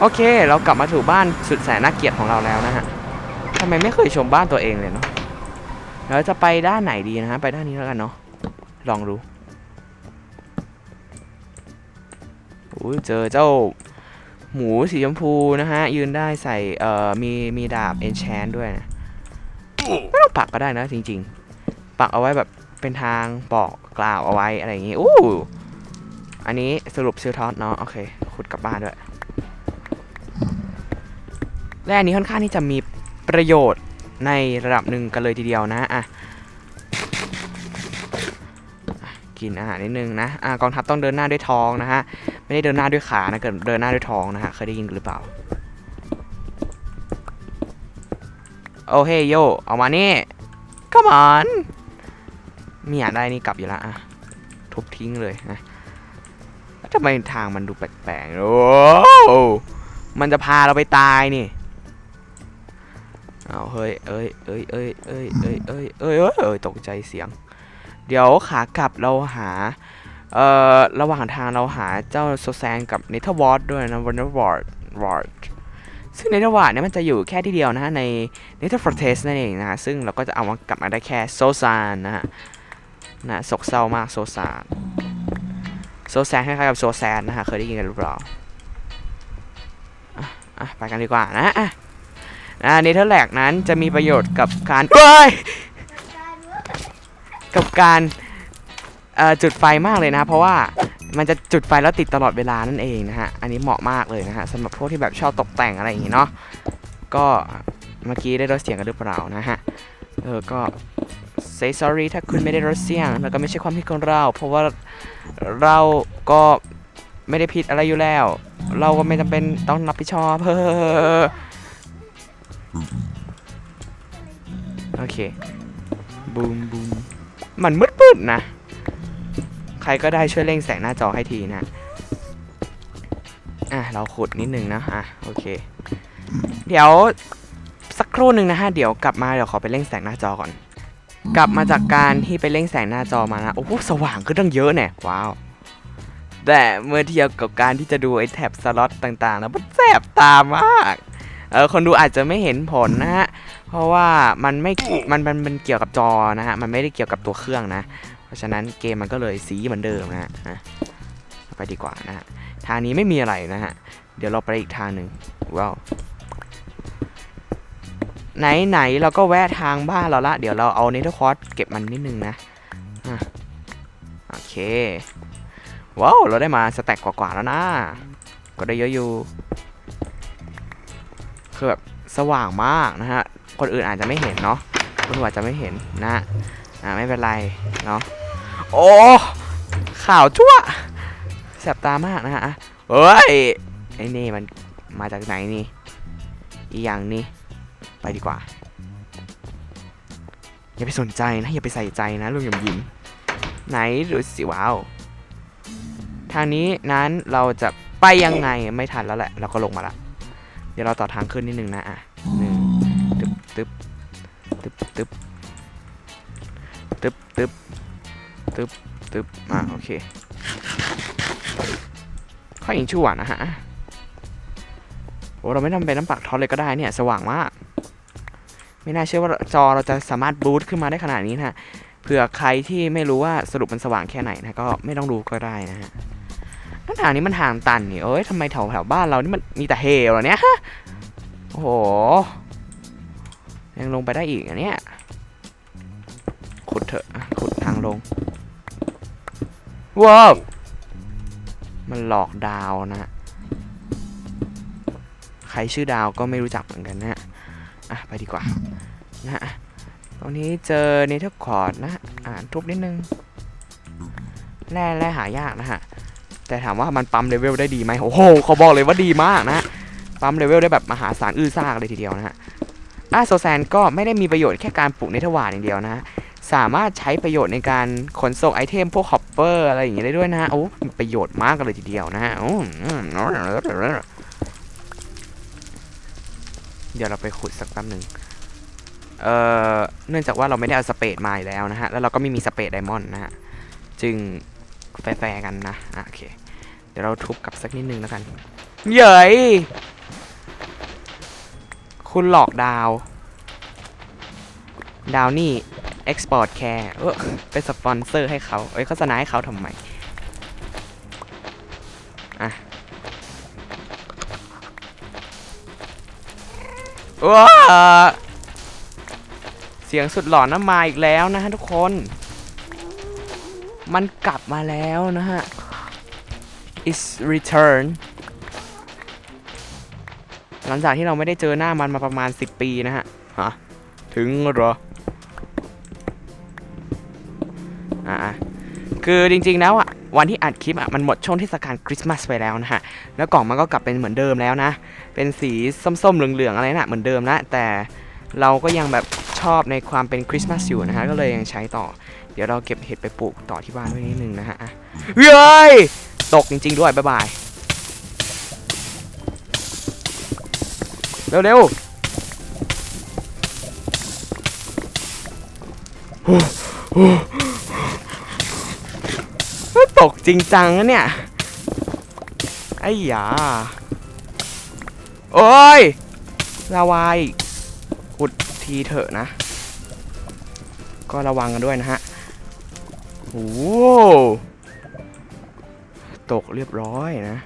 โอเค เรากลับมาถูบ้านสุดแสนน่าเกลียดของเราแล้วนะฮะทำไมไม่เคยชมบ้านตัวเองเลยเนาะเราจะไปด้านไหนดีนะฮะ ไปด้านนี้แล้วกันเนาะ ลองดูอุ้ยเจอเจ้าหมูสีชมพูนะฮะ ยืนได้ใส่เอ่อมีมีดาบเอนแชนด้วยนะ ไม่ต้องปักก็ได้นะจริง ๆ ปักเอาไว้แบบเป็นทางบอกกล่าวเอาไว้อะไรอย่างงี้ อู้ อันนี้สรุปซิลทอสเนาะโอเคขุดกลับบ้านด้วยและอันนี้ค่อนข้างที่จะมีประโยชน์ในระดับหนึ่งกันเลยทีเดียวนะอะกินอาหารนิดนึงนะอะกองทัพต้องเดินหน้าด้วยท้องนะฮะไม่ได้เดินหน้าด้วยขานะเกิดเดินหน้าด้วยท้องนะฮะเคยได้ยินหรือเปล่าโอเฮโยเอามานี่ come on มีอยากได้นี่กลับอยู่ละอะทุบทิ้งเลยนะ ทำไมทางมันดูแปลกๆ โอ้ มันจะพาเราไปตายนี่ เอาเฮ้ยเอ้ยเอ้ยเอ้ยเอ้ยเอ้ยเอ้ยเอ้ยเอ้ยเอ้ยตกใจเสียง เดี๋ยวขากลับเราหา เอ่อ ระหว่างทางเราหาเจ้าโซแซนกับเนเธอร์วอร์ดด้วยนะวันเนอร์วอร์ดวอร์ดซึ่งเนเธอร์วอร์ดเนี่ยมันจะอยู่แค่ที่เดียวนะฮะในเนเธอร์ฟอร์เทสนั่นเองนะฮะ ซึ่งเราก็จะเอามากลับมาได้แค่โซซานนะฮะนะโศกเศร้ามากโซซาน โซแซนคล้ายๆกับโซแซนนะฮะเคยได้ยินกันหรือเปล่าไปกันดีกว่านะอะนะเนเธอร์แลกนั้นจะมีประโยชน์กับการเฮ้ยกับการอ่อจุดไฟมากเลยนะเพราะว่ามันจะจุดไฟแล้วติดตลอดเวลานั่นเองนะฮะ อันนี้เหมาะมากเลยนะฮะสำหรับพวกที่แบบชอบตกแต่งอะไรอย่างงี้เนาะ ก็เมื่อกี้ได้ลดเสียงกันหรือเปล่านะฮะ เออ ก็ say sorry ถ้าคุณไม่ได้ลดเสียง แล้วก็ไม่ใช่ความผิดของเรา เพราะว่าเราก็ไม่ได้ผิดอะไรอยู่แล้ว เราก็ไม่จำเป็นต้องรับผิดชอบเฮ้อโอเค บูมบูมมันมืดมืดนะ ใครก็ได้ช่วยเร่งแสงหน้าจอให้ทีนะ อะ เราขุดนิดนึงนะ อะ โอเค เดี๋ยวสักครู่หนึ่งนะฮะ เดี๋ยวกลับมาเดี๋ยวขอไปเร่งแสงหน้าจอก่อน กลับมาจากการที่ไปเร่งแสงหน้าจอมานะ โอ้โห สว่างขึ้นตั้งเยอะเนี่ยว้าว แต่เมื่อเทียบกับการที่จะดูไอ้แท็บสล็อตต่างๆ แล้วมันแสบตามากเออคนดูอาจจะไม่เห็นผลนะฮะ เพราะว่ามันไม่ มันมันมันเกี่ยวกับจอนะฮะ มันไม่ได้เกี่ยวกับตัวเครื่องนะ เพราะฉะนั้นเกมมันก็เลยสีเหมือนเดิมนะฮะไปดีกว่านะฮะ ทางนี้ไม่มีอะไรนะฮะ เดี๋ยวเราไปอีกทางหนึ่งว้าว ไหนไหนเราก็แวะทางบ้านเราละ เดี๋ยวเราเอาเนเธอร์คอร์สเก็บมันนิดนึงนะโอเค ว้าว เราได้มาสแต็กกว่าๆแล้วนะ ก็ได้เยอะอยู่ คือแบบสว่างมากนะฮะ คนอื่นอาจจะไม่เห็นเนาะ คนอื่นอาจจะไม่เห็นนะอ่าไม่เป็นไรเนาะ โอ้ข่าวชั่วแสบตามากนะฮะเฮ้ย ไอ้นี่มันมาจากไหนนี่ อีอย่างนี้ ไปดีกว่า อย่าไปสนใจนะ อย่าไปใส่ใจนะลุงหยมยิ้มไหนดูสิว้าว ทางนี้นั้นเราจะไปยังไงไม่ทันแล้วแหละ เราก็ลงมาละ เดี๋ยวเราต่อทางขึ้นนิดนึงนะอะหนึ่งตึ๊บตึ๊บตึ๊บตึ๊บตึ๊บตึ๊บตึ๊บตึ๊บอะโอเคข้อยิงชั่วนะฮะโอ้เราไม่จำเป็นน้ำปักท็อตเลยก็ได้เนี่ย สว่างมาก ไม่น่าเชื่อว่าจอเราจะสามารถบูตขึ้นมาได้ขนาดนี้นะฮะเผื่อใครที่ไม่รู้ว่าสรุปมันสว่างแค่ไหนนะก็ไม่ต้องรู้ก็ได้นะฮะแล้วทางนี้มันทางตันนี่เอ้ยทำไมแถวแถวบ้านเรานี่มันมีแต่เหวเหรอเนี่ยโอ้โหยังลงไปได้อีกอันเนี้ยขุดเถอะขุดทางลงว้าวมันหลอกดาวนะฮะใครชื่อดาวก็ไม่รู้จักเหมือนกันนะฮะ อะไปดีกว่านะฮะตรงนี้เจอเนเธอร์คอร์ดนะอ่านทุบนิดนึงแร่แร่หายากนะฮะแต่ถามว่ามันปั๊มเลเวลได้ดีไหมโอ้โหเขาบอกเลยว่าดีมากนะปั๊มเลเวลได้แบบมหาศาลอื้อซ่ากเลยทีเดียวนะฮะอาโซแซนก็ไม่ได้มีประโยชน์แค่การปลูกเนเธอร์วาร์ดอย่างเดียวนะฮะสามารถใช้ประโยชน์ในการขนส่งไอเทมพวกฮอปเปอร์อะไรอย่างเงี้ยได้ด้วยนะโอ้มีประโยชน์มากเลยทีเดียวนะฮะอืมอืม เดี๋ยวเราไปขุดสักแป๊บหนึ่งเอ่อเนื่องจากว่าเราไม่ได้เอาสเปดมาแล้วนะฮะ แล้วเราก็ไม่มีสเปดไดมอนด์นะฮะ จึงแฟร์กันนะอะโอเค เดี๋ยวเราทุบกลับสักนิดนึงแล้วกัน เย้ยคุณหลอกดาว ดาวนี่ Export Care เออเป็นสปอนเซอร์ให้เขาเอ้ยโฆษณาให้เขาทำไม ว้าเสียงสุดหลอนน้ำมาอีกแล้วนะฮะทุกคน มันกลับมาแล้วนะฮะ is return หลังจากที่เราไม่ได้เจอหน้ามันมาประมาณ 10 ปีนะฮะฮะถึงหรออ่าคือจริงๆแล้วอะ วันที่อัดคลิปอะมันหมดช่วงเทศกาลคริสต์มาสไปแล้วนะฮะ แล้วกล่องมันก็กลับเป็นเหมือนเดิมแล้วนะ เป็นสีส้มๆเหลืองๆอะไรน่ะเหมือนเดิมนะ แต่เราก็ยังแบบชอบในความเป็นคริสต์มาสอยู่นะฮะ ก็เลยยังใช้ต่อ เดี๋ยวเราเก็บเห็ดไปปลูกต่อที่บ้านด้วยนิดนึงนะฮะอะเฮ้ย ตกจริง ๆ ด้วย บ๊ายบาย เร็วๆ ตกจริงจังนะเนี่ย ไอ้ยา โอ้ยลาวายขุดทีเถอะนะ ก็ระวังกันด้วยนะฮะโอ้โหตกเรียบร้อยนะ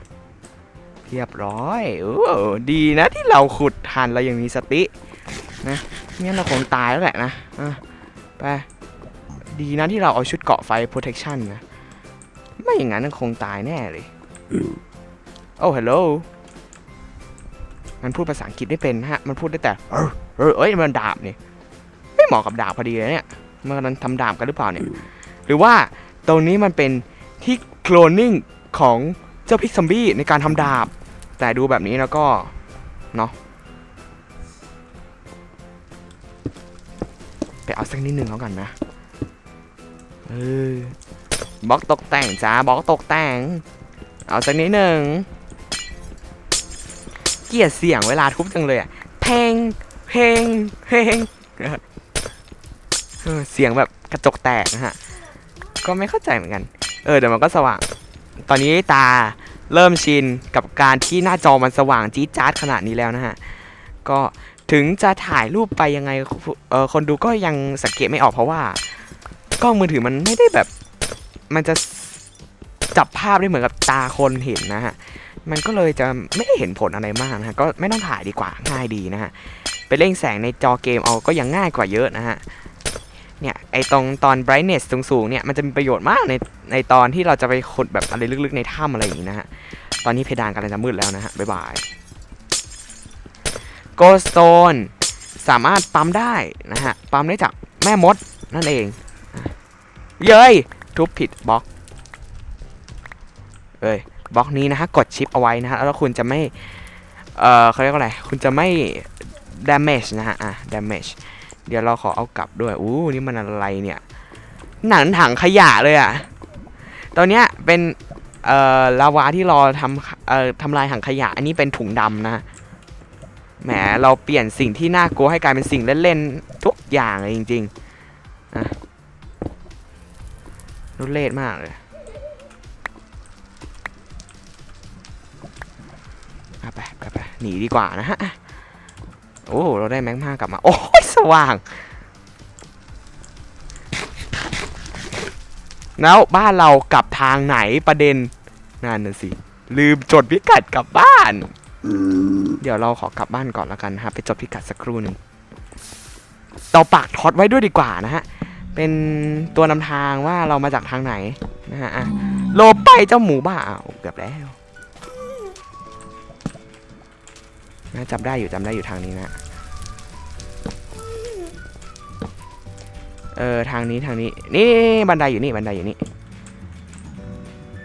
เรียบร้อยเออดีนะที่เราขุดทันเรายังมีสติ นะไม่งั้นเราคงตายแล้วแหละนะ อะ ไป ดีนะที่เราเอาชุดเกาะไฟ protection นะ ไม่อย่างนั้นคงตายแน่เลย โอ้ hello มันพูดภาษาอังกฤษได้เป็นฮะ มันพูดได้แต่ เออเออเอ้ย มันดาบนี่ ไม่เหมาะกับดาบพอดีเลยเนี่ย มันกำลังทำดาบกันหรือเปล่าเนี่ย หรือว่าตรงนี้มันเป็นที่โคลนนิ่งของเจ้าพิกซอมบี้ในการทำดาบ แต่ดูแบบนี้แล้วก็ เนาะไปเอาสักนิดหนึ่งแล้วกันนะ เออ บล็อกตกแต่งจ้าบล็อกตกแต่ง เอาสักนิดหนึ่งเกลียดเสียงเวลาทุบจังเลยอะเพลง เพลง เพลงเสียงแบบกระจกแตกนะฮะ ก็ไม่เข้าใจเหมือนกัน เออเดี๋ยวมันก็สว่าง ตอนนี้ตาเริ่มชินกับการที่หน้าจอมันสว่างจี๊ดจ๊าดขนาดนี้แล้วนะฮะ ก็ถึงจะถ่ายรูปไปยังไงเออคนดูก็ยังสังเกตไม่ออกเพราะว่ากล้องมือถือมันไม่ได้แบบ มันจะจับภาพได้เหมือนกับตาคนเห็นนะฮะ มันก็เลยจะไม่ได้เห็นผลอะไรมากนะฮะ ก็ไม่ต้องถ่ายดีกว่าง่ายดีนะฮะ ไปเร่งแสงในจอเกมเอาก็ยังง่ายกว่าเยอะนะฮะ เนี่ยไอตรงตอน brightness สูงๆเนี่ยมันจะมีประโยชน์มากในในตอนที่เราจะไปขุดแบบอะไรลึกๆในถ้ำอะไรอย่างนี้นะฮะ ตอนนี้เพดานกำลังจะมืดแล้วนะฮะ บ๊ายบาย Ghost Stone สามารถปั๊มได้นะฮะ ปั๊มได้จากแม่มดนั่นเอง เย้ย ทุบผิดบล็อกเอ้ยบล็อกนี้นะฮะกดชิปเอาไว้นะฮะแล้วคุณจะไม่ เอ่อเขาเรียกว่าอะไร คุณจะไม่ damage นะฮะ อะ damage เดี๋ยวเราขอเอากลับด้วย อู้ นี่มันอะไรเนี่ย หนังถังขยะเลยอะ่ะตอนเนี้ยเป็น เอ่อ ลาวาที่รอทำเอ่อทำลายถังขยะ อันนี้เป็นถุงดำนะ แหม เราเปลี่ยนสิ่งที่น่ากลัวให้กลายเป็นสิ่งเล่นๆ ทุกอย่างเลยจริง ๆ รุนเลศมากเลยไปไปไปหนีดีกว่านะฮะ โอ้เราได้แมงมากลับมา โอ้ยสว่าง แล้วบ้านเรากลับทางไหนประเด็นนั่นน่ะสิ ลืมจดพิกัดกลับบ้าน เดี๋ยวเราขอกลับบ้านก่อนแล้วกันฮะ ไปจดพิกัดสักครู่หนึ่งเราปากท็อตไว้ด้วยดีกว่านะฮะ เป็นตัวนำทางว่าเรามาจากทางไหนนะฮะอะโลไปเจ้าหมูบ้าอ้าวเกือบแล้วนะจำได้อยู่จำได้อยู่ทางนี้นะเออทางนี้ทางนี้ นี่บันไดอยู่นี่บันไดอยู่นี่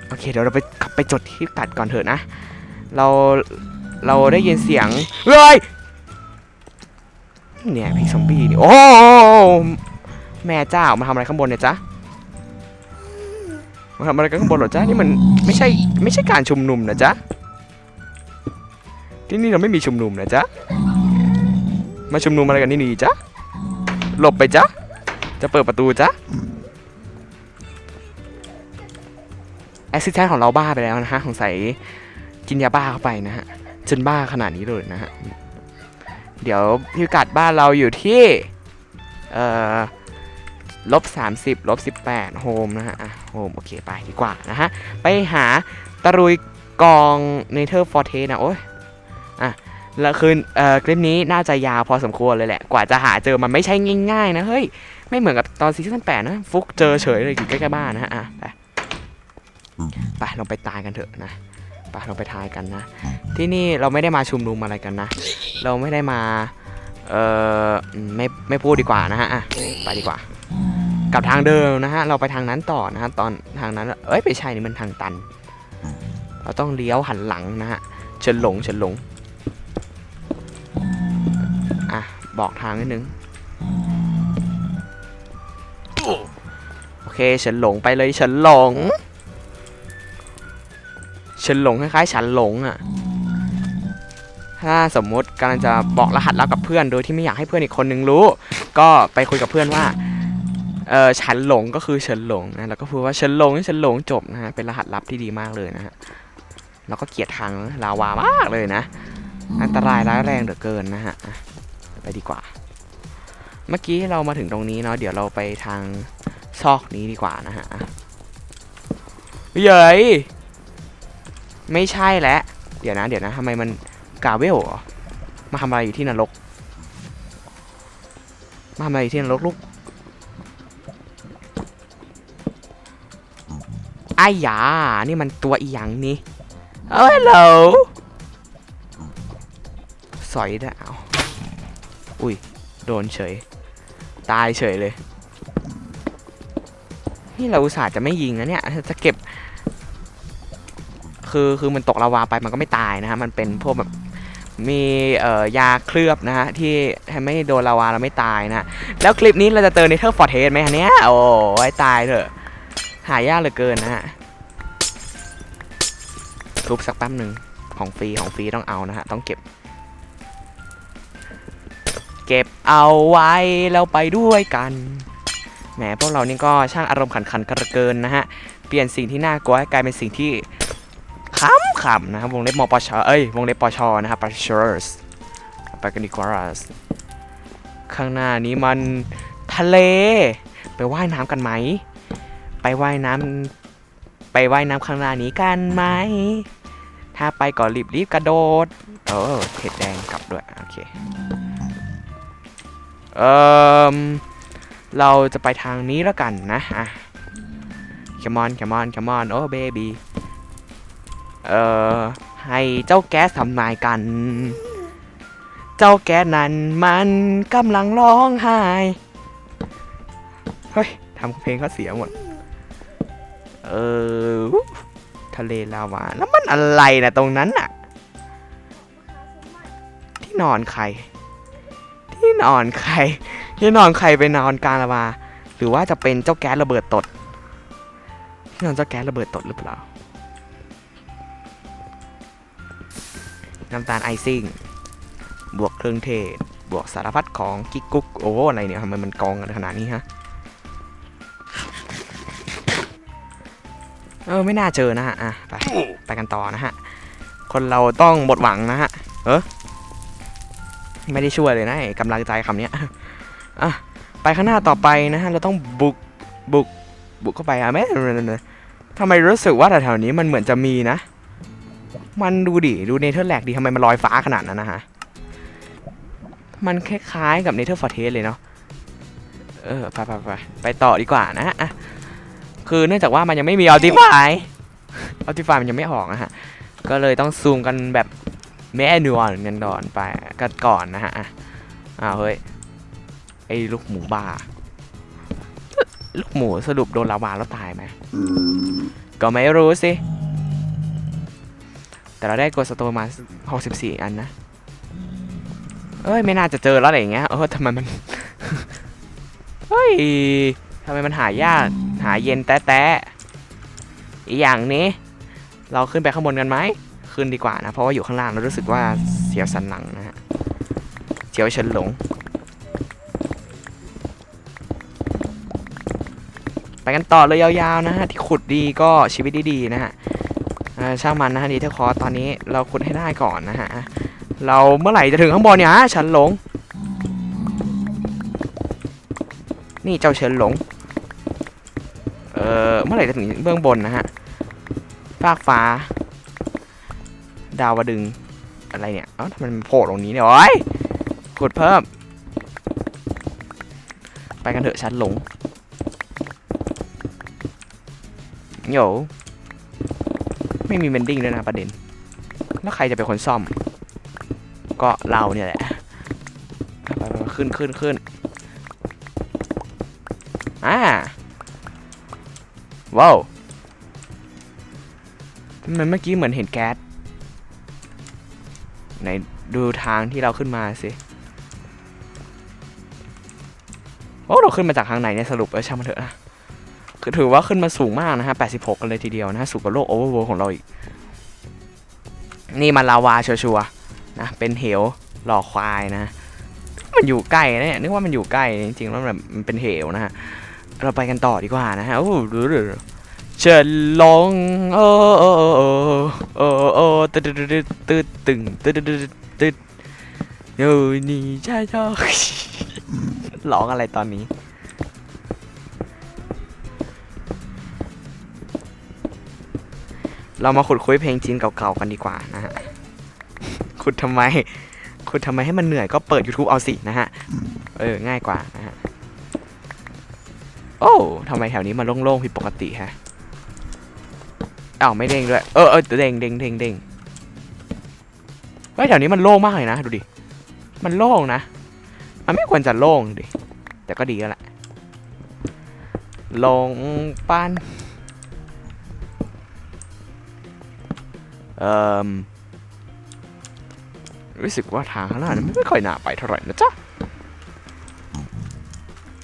โอเคเดี๋ยวเราไปขับไปจดที่กัดก่อนเถอะนะ เราเราได้ยินเสียงเฮ้ยเนี่ยพี่ซอมบี้นี่โอ้ แม่เจ้ามาทำอะไรข้างบนเนี่ยจ๊ะมาทำอะไรกันข้างบนเหรอจ๊ะนี่มันไม่ใช่ไม่ใช่การชุมนุมนะจ๊ะที่นี่เราไม่มีชุมนุมนะจ๊ะมาชุมนุมอะไรกันที่นี่จ๊ะหลบไปจ๊ะจะเปิดประตูจ้ะแอสซิสแตนของเราบ้าไปแล้วนะฮะสงสัยกินยาบ้าเข้าไปนะฮะจนบ้าขนาดนี้เลยนะฮะเดี๋ยวพิกัดบ้านเราอยู่ที่เอ่อ ลบ30ลบ18โฮมนะฮะอะโฮมโอเคไปดีกว่านะฮะ ไปหาตะรุยกองเนเธอร์ฟอร์เทนะโอ้ยอะแล้วคืนเอ่อคลิปนี้น่าจะยาวพอสมควรเลยแหละ กว่าจะหาเจอมันไม่ใช่ง่ายๆนะ เฮ้ย ไม่เหมือนกับตอนซีซั่นแปดนะ ฟุกเจอเฉยเลยอยู่ใกล้ๆบ้านนะฮะอะไปไปลองไปตายกันเถอะนะไปลองไปทายกันนะ ที่นี่เราไม่ได้มาชุมนุมอะไรกันนะ เราไม่ได้มา เอ่อ ไม่ไม่พูดดีกว่านะฮะ อะ ไปดีกว่า กลับทางเดิมนะฮะ เราไปทางนั้นต่อนะฮะ ตอนทางนั้น เอ้ยไม่ใช่นี่มันทางตัน เราต้องเลี้ยวหันหลังนะฮะเฉินหลงเฉินหลง อะ บอกทางนิดนึง โอเคเฉินหลงไปเลยเฉินหลงเฉินหลงคล้ายๆฉันหลงอะ ถ้าสมมุติกำลังจะบอกรหัสลับกับเพื่อน โดยที่ไม่อยากให้เพื่อนอีกคนนึงรู้ ก็ไปคุยกับเพื่อนว่า เออฉันหลงก็คือเฉินหลงนะแล้วก็พูดว่าเฉินหลงเฉินหลงจบนะฮะเป็นรหัสลับที่ดีมากเลยนะฮะแล้วก็เกลียดทางลาวามากเลยนะ อันตรายร้ายแรงเหลือเกินนะฮะไปดีกว่า เมื่อกี้เรามาถึงตรงนี้เนาะเดี๋ยวเราไปทางซอกนี้ดีกว่านะฮะเย้ยไม่ใช่แล้วเดี๋ยวนะ เดี๋ยวนะทำไมมันกาเวลมาทำอะไรอยู่ที่นรกมาทำอะไรอยู่ที่นรกลูก อ้ยา นี่มันตัวอีหยังนี่เอ้ยเหลสอยได้เอาอุ้ย โดนเฉย ตายเฉยเลย นี่เราอุตส่าห์จะไม่ยิงนะเนี่ย จะเก็บ คือ คือมันตกลาวาไปมันก็ไม่ตายนะฮะ มันเป็นพวกแบบมีเอ่อยาเคลือบนะฮะ ที่ทำให้โดนลาวาแล้วไม่ตายนะ แล้วคลิปนี้เราจะเจอในเทอร์ฟอร์เทสไหมฮะเนี่ย โอ้ยตายเถอะ หายากเหลือเกินนะฮะทุบสักแป๊บหนึ่งของฟรีของฟรีต้องเอานะฮะ ต้องเก็บ เก็บเอาไว้แล้วไปด้วยกันแหมพวกเรานี่ก็ช่างอารมณ์ขันขันกันเกินนะฮะ เปลี่ยนสิ่งที่น่ากลัวให้กลายเป็นสิ่งที่ขำขำนะครับวงเล็บมปชเอ้ยวงเล็บปชนะครับปชร์สไปกันดีกว่าข้างหน้านี้มันทะเล ไปว่ายน้ำกันไหม ไปว่ายน้ำไปว่ายน้ำข้างหน้านี้กันไหม ถ้าไปก็รีบรีบกระโดด เออเผ็ดแดงกลับด้วย โอเค เอ่อเราจะไปทางนี้แล้วกันนะอะ come on come on come on โอ้ baby เอ่อ ให้เจ้าแก๊สทำนายกัน เจ้าแก๊สนั้นมันกำลังร้องไห้ เฮ้ย ทำเพลงเขาเสียหมด เออ ทะเลลาวา แล้วมันอะไรนะตรงนั้นน่ะที่นอนใคร ที่นอนใคร ที่นอนใครไปนอนกลางลาวา หรือว่าจะเป็นเจ้าแก๊สระเบิดตด ที่นอนเจ้าแก๊สระเบิดตดหรือเปล่า น้ำตาลไอซิ่ง บวกเครื่องเทศ บวกสารพัดของกิ๊กกุ๊ก โอ้อะไรเนี่ยทำไมมันกองกันขนาดนี้ฮะ เออไม่น่าเจอนะฮะอะไปไปกันต่อนะฮะคนเราต้องหมดหวังนะฮะเออไม่ได้ช่วยเลยนะกำลังใจคำเนี้ยอะไปข้างหน้าต่อไปนะฮะเราต้องบุกบุกบุกเข้าไปอะแม่ทำไมรู้สึกว่าแถวๆนี้มันเหมือนจะมีนะ มันดูดิดูเนเธอร์แลกดิทำไมมันลอยฟ้าขนาดนั้นนะฮะมันคล้ายๆกับเนเธอร์ฟอร์เทสเลยเนาะเออไปไปไปไปต่อดีกว่านะฮะ คือเนื่องจากว่ามันยังไม่มีอัลติฟายอัลติฟายมันยังไม่ออกนะฮะ ก็เลยต้องซูมกันแบบแม่นวลกันก่อนไปกันก่อนนะฮะอ้าวเฮ้ย ไอ้ลูกหมูบ้า ลูกหมูสรุปโดนลาวาแล้วตายไหม ก็ไม่รู้สิ แต่เราได้กดสโตมา 64 อันนะ เอ้ย ไม่น่าจะเจอแล้วอะไรอย่างเงี้ย เออทำไมมัน เฮ้ย ทำไมมันหายาก หาเย็นแต๊ะอีกอย่างนี้ เราขึ้นไปข้างบนกันไหม ขึ้นดีกว่านะ เพราะว่าอยู่ข้างล่างเรารู้สึกว่าเสียวสันหลังนะฮะ เสียวเฉินหลง ไปกันต่อเลยยาวๆนะฮะ ที่ขุดดีก็ชีวิตดีๆนะฮะช่างมันนะฮะดีเทลคอร์ตอนนี้เราขุดให้ได้ก่อนนะฮะ เราเมื่อไหร่จะถึงข้างบนเนี่ยฮะฉันหลง นี่เจ้าเฉินหลง อเมื่อไหร่จะถึงเบื้องบนนะฮะฟากฟ้า ดาวดึงอะไรเนี่ย เอ้าทำไมมันโผล่ตรงนี้เนี่ยโอ้ยขุดเพิ่ม ไปกันเถอะฉันหลงโยไม่มีเบนดิ้งด้วยนะประเด็น แล้วใครจะเป็นคนซ่อม ก็เราเนี่ยแหละ ขึ้นขึ้นขึ้น ว้าวมันเมื่อกี้เหมือนเห็นแก๊สไหนดูทางที่เราขึ้นมาสิโอ้เราขึ้นมาจากทางไหนเนี่ยสรุปเออช่างมันเถอะนะคือถือว่าขึ้นมาสูงมากนะฮะ 86 กันเลยทีเดียวนะสูงกว่าโลกโอเวอร์เวิลด์ของเราอีก นี่มันลาวาชัวๆนะ เป็นเหวหล่อควายนะ มันอยู่ใกล้นะเนี่ยนึกว่ามันอยู่ใกล้ จริงๆแล้วแบบมันเป็นเหวนะฮะ เราไปกันต่อดีกว่านะฮะ โอ้โห เชิญลงโอ้โอ้โอ้โอ้โอ้โอ้ตึ๊ดตึ๊ดตึ๊ดตึงตึดตึ๊ดตึ๊ดตึ๊ดอยู่นี่ใช่ชอบร้องอะไรตอนนี้ เรามาขุดคุยเพลงจีนเก่าๆกันดีกว่านะฮะ ขุดทำไม ขุดทำไมให้มันเหนื่อยก็เปิด YouTube เอาสินะฮะ เออ ง่ายกว่านะฮะ โอ้ทำไมแถวนี้มันโล่งๆผิดปกติฮะ อ้าวไม่เด้งด้วย เออเออเด้งเด้งเด้งเด้งเฮ้ยแถวนี้มันโล่งมากเลยนะดูดิ มันโล่งนะ มันไม่ควรจะโล่งดิ แต่ก็ดีแล้วแหละลงปันเอ่อรู้สึกว่าทางข้างหน้านั้นไม่ค่อยน่าไปเท่าไหร่นะจ๊ะ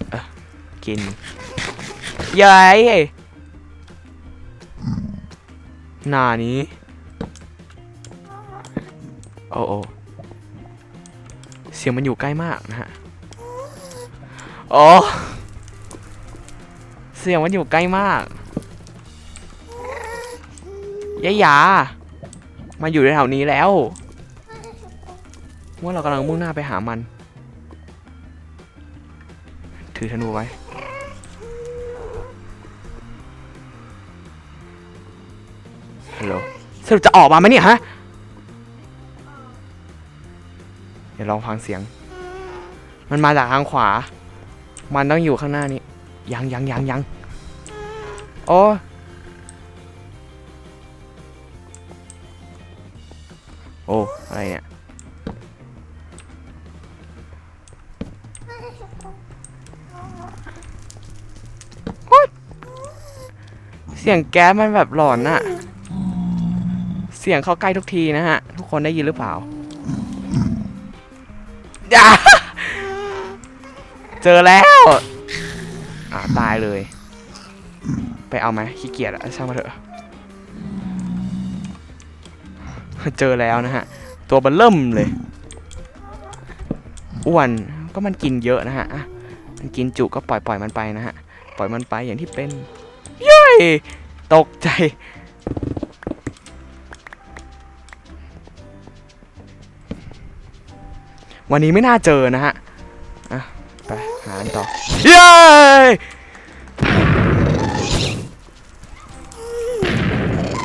เออกินยาย หน้านี้โอ้โอเสียงมันอยู่ใกล้มากนะฮะโอ้เสียงมันอยู่ใกล้มากยายามาอยู่แถวนี้แล้วว่าเรากำลังมุ่งหน้าไปหามัน ถือธนูไว้ สรุปจะออกมาไหมเนี่ยฮะ เดี๋ยวลองฟังเสียง มันมาจากทางขวา มันต้องอยู่ข้างหน้านี้ ยังยังยังยังโอ้โอ้ อะไรเนี่ย เสียงแก๊สมันแบบหลอนอะ สียงเข้าใกล้ทุกทีนะฮะ ทุกคนได้ยินหรือเปล่าอย่าเจอแล้วอ่าตายเลย ไปเอาไหมขี้เกียจอะช่างมาเถอะ เจอแล้วนะฮะ ตัวมันเริ่มเลยอ้วนก็มันกินเยอะนะฮะมันกินจุก็ปล่อยปล่อยมันไปนะฮะ ปล่อยมันไปอย่างที่เป็นเย้ยตกใจ วันนี้ไม่น่าเจอนะฮะอะไปหาอันต่อเย้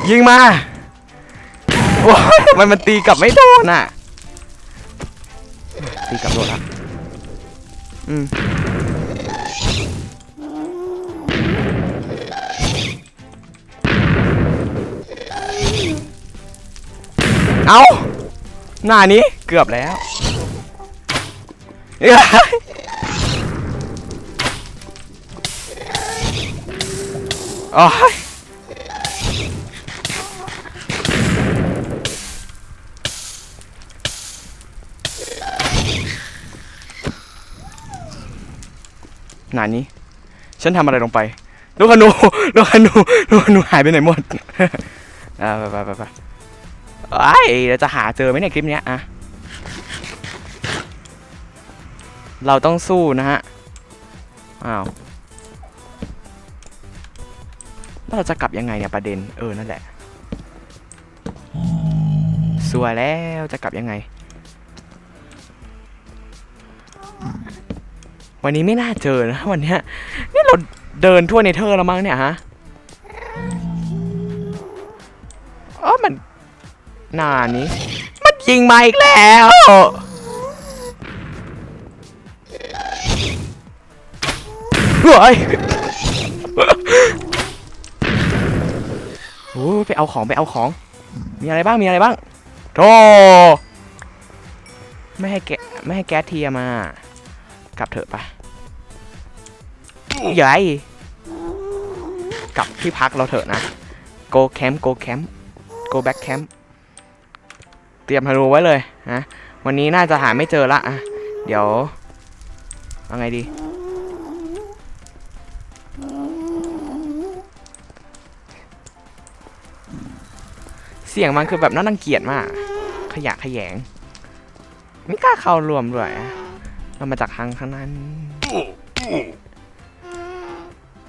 ยิงมาโอ้ยมันมันตีกลับไม่โดนอะตีกลับโดนละอืมเอาหน้านี้เกือบแล้ว โอ้ยนานี้ ฉันทำอะไรลงไปลูกขนูลูกขนูลูกขนูหายไปไหนหมด อ่าไปไปไปไปไอ้เราจะหาเจอไหมเนี่ยคลิปเนี้ยอะ เราต้องสู้นะฮะ อ้าวแล้วเราจะกลับยังไงเนี่ยประเด็น เออ นั่นแหละสวยแล้วจะกลับยังไง วันนี้ไม่น่าเจอนะวันเนี้ยนี่เราเดินทั่วเนเธอแล้วมั้งเนี่ยฮะอ๋อมันนานี้ มันยิงมาอีกแล้ว เฮ้ยโอ้ไปเอาของไปเอาของ มีอะไรบ้างมีอะไรบ้างโธ่ไม่ให้แกะไม่ให้แก๊สเทียมา กลับเถอะปะใหญ่กลับที่พักเราเถอะนะ go camp go camp go back camp เตรียมธนูไว้เลยนะวันนี้น่าจะหาไม่เจอละอะเดี๋ยวเอาไงดี เสียงมันคือแบบน่ารังเกียจมาก ขยะขยง ไม่กล้าเข้ารวมด้วยเรามาจากทางข้างนั้น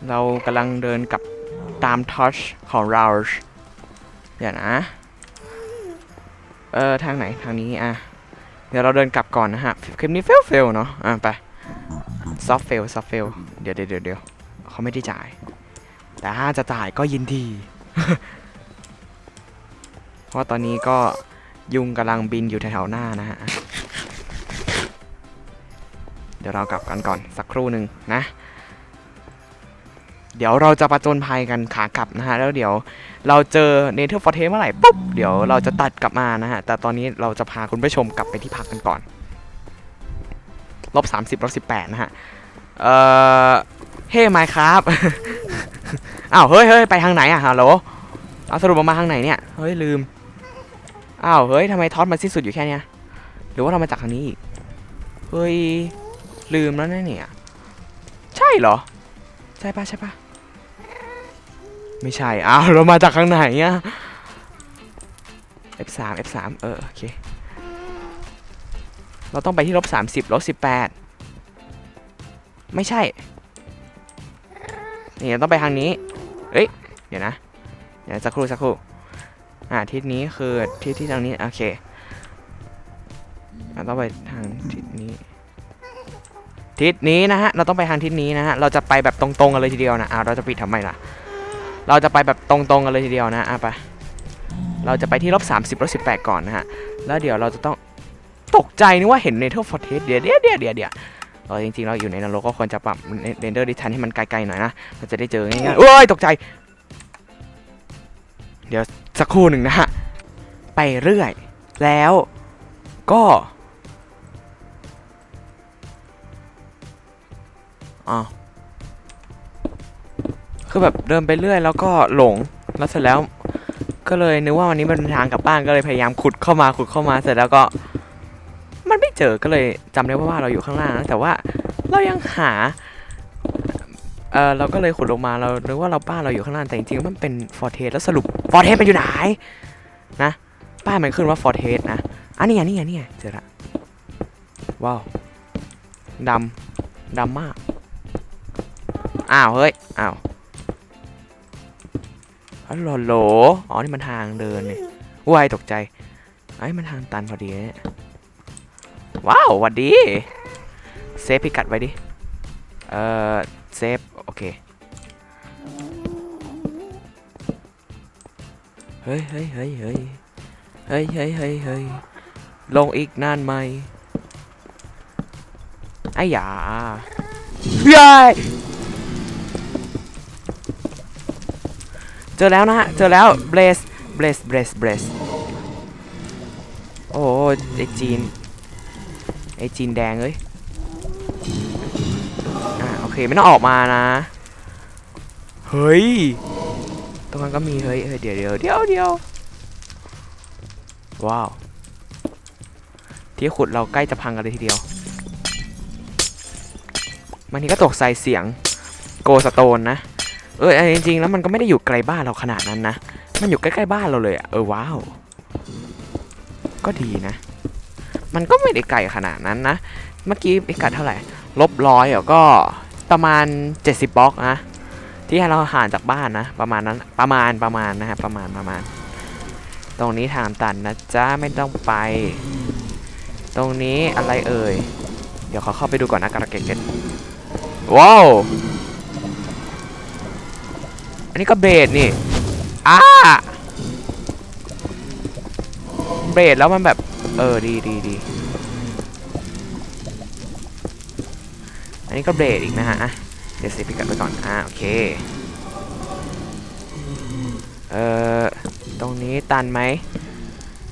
เรากำลังเดินกลับตามทอชของเราเดี๋ยวนะ เออทางไหนทางนี้อะ เดี๋ยวเราเดินกลับก่อนนะฮะ คลิปนี้เฟลเฟลเนาะ อะไปซอฟเฟลซอฟเฟลเดี๋ยวเดี๋ยวเดี๋ยวเขาไม่ได้จ่าย แต่ถ้าจะจ่ายก็ยินดี ราะตอนนี้ก็ยุงกำลังบินอยู่แถวๆหน้านะฮะ เดี๋ยวเรากลับกันก่อนสักครู่หนึ่งนะ เดี๋ยวเราจะประจนภัยกันขากลับนะฮะ แล้วเดี๋ยวเราเจอเนเธอร์ฟอร์เทสเมื่อไหร่ปุ๊บ เดี๋ยวเราจะตัดกลับมานะฮะ แต่ตอนนี้เราจะพาคุณผู้ชมกลับไปที่พักกันก่อน ลบ30ลบ18นะฮะ เอ่อ เฮ้ไมครับอ้าว เฮ้ยเฮ้ยไปทางไหนอะฮัลโหลเอาสรุปมาทางไหนเนี่ย เฮ้ยลืม อ้าว เฮ้ยทำไมท็อดมันสิ้นสุดอยู่แค่เนี้ย หรือว่าเรามาจากทางนี้อีก เฮ้ย ลืมแล้วนะเนี่ย ใช่เหรอ ใช่ปะใช่ปะไม่ใช่ อ้าว เรามาจากข้างไหนอะ F3 F3 เออ โอเค เราต้องไปที่ลบ30ลบ18 ไม่ใช่ นี่ต้องไปทางนี้ เอ้ย เดี๋ยวนะ เดี๋ยวสักครู่สักครู่ อ่าทิศนี้คือทิศที่ทางนี้ โอเคเราต้องไปทางทิศนี้ ทิศนี้นะฮะ เราต้องไปทางทิศนี้นะฮะ เราจะไปแบบตรงๆกันเลยทีเดียวนะอ่าเราจะปิดทำไมล่ะ เราจะไปแบบตรงๆกันเลยทีเดียวนะอะไป เราจะไปที่ลบ30ลบ18ก่อนนะฮะ แล้วเดี๋ยวเราจะต้องตกใจนึกว่าเห็นเนเธอร์ฟอร์เทสเดี๋ยวเดี๋ยวเดี๋ยวเดี๋ยวเดี๋ยวเออจริงๆเราอยู่ในนรกก็ควรจะปรับเรนเดอร์ดิชันให้มันไกลๆหน่อยนะ เราจะได้เจอง่ายๆโอ้ยตกใจ เดี๋ยวสักครู่หนึ่งนะฮะ ไปเรื่อย แล้วก็อ๋อคือแบบเดินไปเรื่อยแล้วก็หลง แล้วเสร็จแล้ว ก็เลยนึกว่าวันนี้มันเป็นทางกลับบ้านก็เลยพยายามขุดเข้ามาขุดเข้ามาเสร็จแล้วก็ มันไม่เจอก็เลยจำได้ว่าบ้าเราอยู่ข้างล่างแต่ว่าเรายังหา เออเราก็เลยขุดลงมาเรานึกว่าเราบ้านเราอยู่ข้างล่างแต่จริงๆมันเป็นฟอร์เทสแล้วสรุปฟอร์เทสมันอยู่ไหนนะป้ายมันขึ้นว่าฟอร์เทสนะอันนี้ไงนี่ไงนี่ไงเจอละว้าวดำดำมากอ้าวเฮ้ยอ้าวอ๋อโหลโหลอ๋อนี่มันทางเดินเนี่ยว้ายตกใจไอ้มันทางตันพอดีเนี่ยว้าววัดดี เซฟพิกัดไว้ดิ เอ่อ เซฟ เค เฮ้ยเฮ้ยเฮ้ยเฮ้ยเฮ้ยเฮ้ยเฮ้ยเฮ้ยลงอีกนานไหมไอ้หยาเย้ยเจอแล้วนะฮะ เจอแล้วเบลสเบลสเบลสเบลสโอ้ไอจีน ไอจีนแดงเอ้ย เคไม่ต้องออกมานะ เฮ้ย ตรงนั้นก็มีเฮ้ยเดี๋ยวเดี๋ยวเดี๋ยวเดี๋ยวว้าว ที่ขุดเราใกล้จะพังกันเลยทีเดียวบางทีก็ตกใส่เสียงโกสโตนนะ เออจริงๆแล้วมันก็ไม่ได้อยู่ไกลบ้านเราขนาดนั้นนะ มันอยู่ใกล้ๆบ้านเราเลยอะเออว้าว ก็ดีนะ มันก็ไม่ได้ไกลขนาดนั้นนะ เมื่อกี้พิกัดเท่าไหร่ ลบร้อยเหรอก็ ประมาณ 70บล็อกนะที่เราห่างจากบ้านนะ ประมาณนั้นประมาณประมาณนะฮะประมาณประมาณ ตรงนี้ทางตันนะจ๊ะไม่ต้องไป ตรงนี้อะไรเอ่ย เดี๋ยวขอเข้าไปดูก่อนนะกระเกตเก็ตว้าวอันนี้ก็เบรดนี่อ้าเบรดแล้วมันแบบ เออดีดีดี นนี้ก็เบรดอีกนะฮะเดี๋ยวเซฟพิกัดไปก่อนอ่าโอเคเอ่อตรงนี้ตันไหม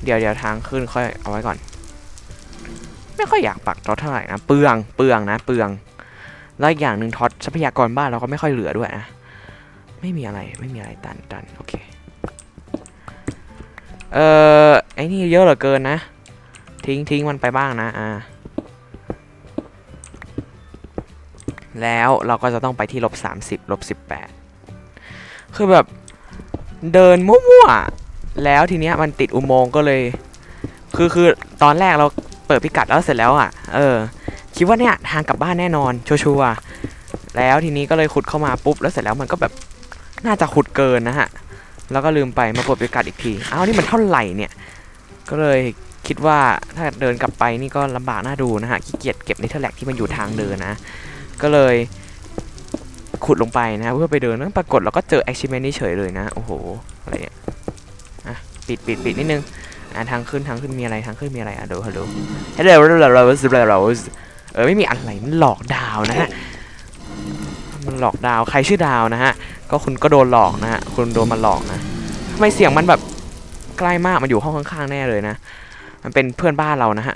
เดี๋ยวเดี๋ยวทางขึ้นค่อยเอาไว้ก่อน ไม่ค่อยอยากปักท็อตเท่าไหร่นะเปลืองเปลืองนะเปลืองแล้วอีกอย่างหนึ่งท็อตทรัพยากรบ้านเราก็ไม่ค่อยเหลือด้วยนะไม่มีอะไรไม่มีอะไรตันตันโอเคเอ่อไอ้นี่เยอะเหลือเกินนะ ทิ้งทิ้งมันไปบ้างนะอ่า แล้วเราก็จะต้องไปที่ลบ30ลบ18 คือแบบเดินมั่วๆ แล้วทีเนี้ยมันติดอุโมงค์ก็เลย คือคือตอนแรกเราเปิดพิกัดแล้วเสร็จแล้วอะ เออ คิดว่าเนี่ยทางกลับบ้านแน่นอน ชัวร์ๆแล้วทีนี้ก็เลยขุดเข้ามาปุ๊บแล้วเสร็จแล้วมันก็แบบน่าจะขุดเกินนะฮะ แล้วก็ลืมไปมาเปิดพิกัดอีกทีอ้าวนี่มันเท่าไหร่เนี่ย ก็เลยคิดว่าถ้าเดินกลับไปนี่ก็ลำบากน่าดูนะฮะขี้เกียจเก็บในเทอร์แลกที่มันอยู่ทางเดินนะ ก็เลยขุดลงไปนะเพื่อไปเดินแล้วปรากฏเราก็เจอ achievement นี้เฉยเลยนะโอ้โหอะไรเนี่ยอะปิดปิดปิดนิดนึงอะทางขึ้นทางขึ้นมีอะไรทางขึ้นมีอะไรอะเดี๋ยวฮัลโหลฮัลโหลฮัลโหลฮัลโหลฮัลโหลเออไม่มีอะไรมันหลอกดาวนะฮะมันหลอกดาวใครชื่อดาวนะฮะก็คุณก็โดนหลอกนะฮะคุณโดนมันหลอกนะทำไมเสียงมันแบบใกล้มากมันอยู่ห้องข้างๆแน่เลยนะ มันเป็นเพื่อนบ้านเรานะฮะ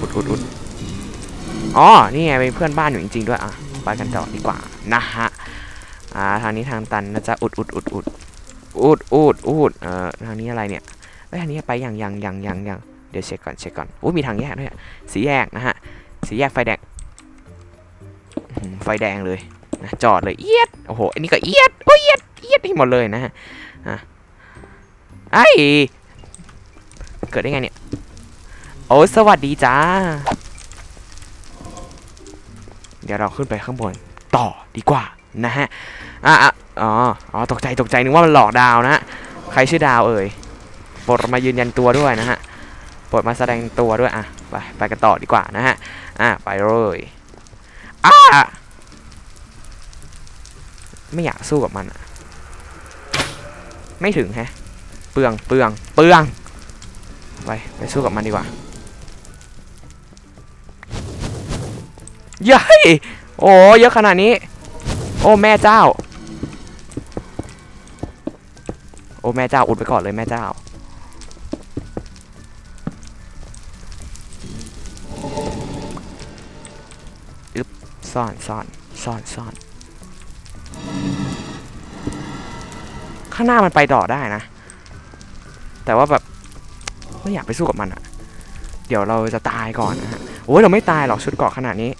อุดอุดอุดอ๋อ นี่ไงเป็นเพื่อนบ้านอยู่จริงๆด้วย อะ ไปกันต่อดีกว่า นะฮะ อ่า ทางนี้ทางตันนะจ๊ะอุดอุดอุดอุดอุดอุดอุดเอ่อ ทางนี้อะไรเนี่ยเอ้ยทางนี้ไปอย่างอย่างอย่างอย่างอย่างเดี๋ยวเช็คก่อนเช็คก่อนโอ้มีทางแยกด้วยอะสีแยกนะฮะ สีแยกไฟแดง ไฟแดงเลยนะจอดเลย เอียด โอ้โห อันนี้ก็เอียด โอ้เอียด เอียดให้หมดเลยนะฮะอะไอเกิดได้ไงเนี่ย โอ้สวัสดีจ้า เดี๋ยวเราขึ้นไปข้างบน ต่อดีกว่านะฮะ อะอะอ๋ออ๋อตกใจตกใจนึกว่ามันหลอกดาวนะฮะใครชื่อดาวเอ่ยโปรดมายืนยันตัวด้วยนะฮะโปรดมาแสดงตัวด้วยอะไปไปกันต่อดีกว่านะฮะอะไปเลยอ้าไม่อยากสู้กับมันอะ ไม่ถึงแฮะ เปลืองเปลืองเปลือง ไป ไปสู้กับมันดีกว่าเย้ยโอ้เยอะขนาดนี้ โอ้แม่เจ้า โอ้แม่เจ้าอุดไปก่อนเลยแม่เจ้าอึบซ่อนซ่อนซ่อนซ่อน ข้างหน้ามันไปต่อได้นะ แต่ว่าแบบไม่อยากไปสู้กับมันอะเดี๋ยวเราจะตายก่อนนะฮะโอ้ยเราไม่ตายหรอกชุดเกาะขนาดนี้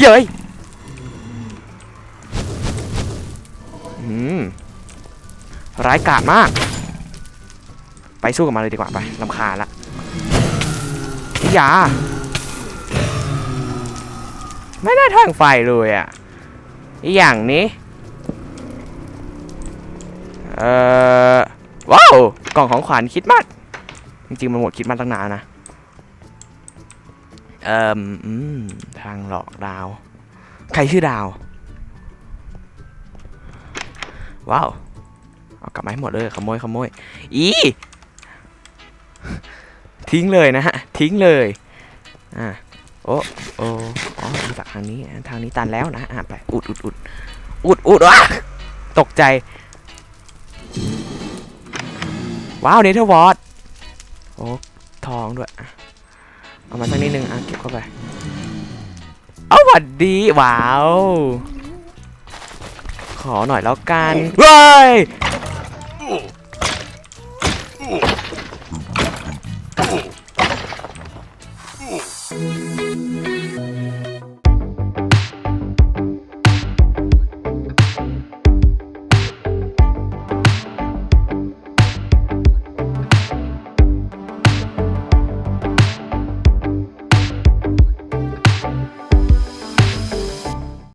เย้ยอืมร้ายกาจมาก ไปสู้กับมันเลยดีกว่าไปลำคาละอย่าไม่ได้ทางไฟเลยอะ อีอย่างนี้เอ่อว้าวกล่องของขวัญคิดมากจริงๆมันหมดคิดมาตั้งนานนะเอ่ออืมทางหลอกดาว ใครชื่อดาว ว้าวเอากลับมาให้หมดเลยขโมยขโมยอีทิ้งเลยนะฮะ ทิ้งเลยอ่า โอ้โอ้อ๋อมาจากทางนี้ ทางนี้ตันแล้วนะ อะไป อุดอุดอุดอุดอุดวะตกใจ ว้าวเนเธอร์วอร์ดโอ้ทองด้วย เอามาสักนิดนึง อะ เก็บเข้าไป เอาหวัดดี ว้าว ขอหน่อยแล้วกันเว้ย